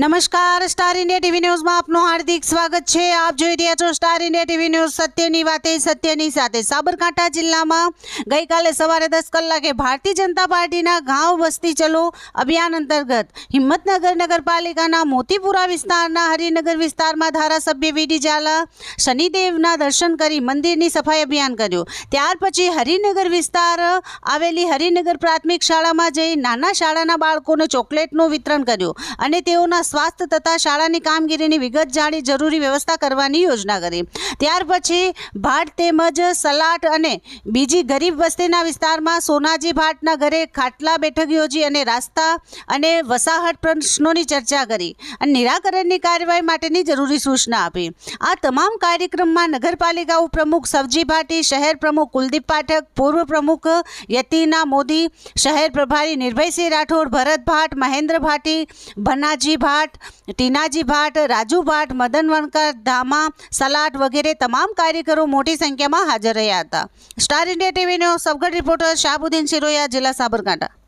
નમસ્કાર, star India TV ન્યૂઝમાં આપનું હાર્દિક સ્વાગત છે. આપ જોઈ રહ્યા છો સ્ટાર ઇન્ડિયા ટીવી ન્યૂઝ સત્યની વાતે, સત્યની સાથે. સાબરકાંઠા જિલ્લામાં ગઈકાલે સવારે દસ કલાકે ભારતીય જનતા પાર્ટીના ગાંવ વસ્તી ચલો અભિયાન અંતર્ગત હિંમતનગર નગરપાલિકાના મોતીપુરા વિસ્તારના હરિનગર વિસ્તારમાં ધારાસભ્ય વીડી ઝાલા શનિદેવના દર્શન કરી મંદિરની સફાઈ અભિયાન કર્યું. ત્યાર પછી હરિનગર વિસ્તાર આવેલી હરિનગર પ્રાથમિક શાળામાં જઈ નાના શાળાના બાળકોને ચોકલેટનું વિતરણ કર્યું અને તેઓના સ્વાસ્થ્ય તથા શાળાની કામગીરીની વિગત જાણી જરૂરી વ્યવસ્થા કરવાની યોજના કરી. ત્યાર પછી ભાટ તેમજ સલાટ અને બીજી ગરીબ વસ્તીના વિસ્તારમાં સોનાજી ભાટના ઘરે ખાટલા બેઠક યોજી અને રાસ્તા અને વસાહત પ્રશ્નોની ચર્ચા કરી અને નિરાકરણની કાર્યવાહી માટેની જરૂરી સૂચના આપી. આ તમામ કાર્યક્રમમાં નગરપાલિકા ઉપપ્રમુખ સવજી ભાટી, શહેર પ્રમુખ કુલદીપ પાઠક, પૂર્વ પ્રમુખ યતિના મોદી, શહેર પ્રભારી નિર્ભયસિંહ રાઠોડ, ભરત ભાટ, મહેન્દ્ર ભાટી, ભનાજી ભાટ, ટીનાજી ભાટ, રાજુ ભાટ, મદન વણકર, ધામા સલાટ વગેરે તમામ કાર્યકરો મોટી સંખ્યામાં હાજર રહ્યા હતા. સ્ટાર ઇન્ડિયા ટીવીનો સબગઢ રિપોર્ટર શાહબુદ્દીન શિરોયા, જિલ્લા સાબરકાંઠા.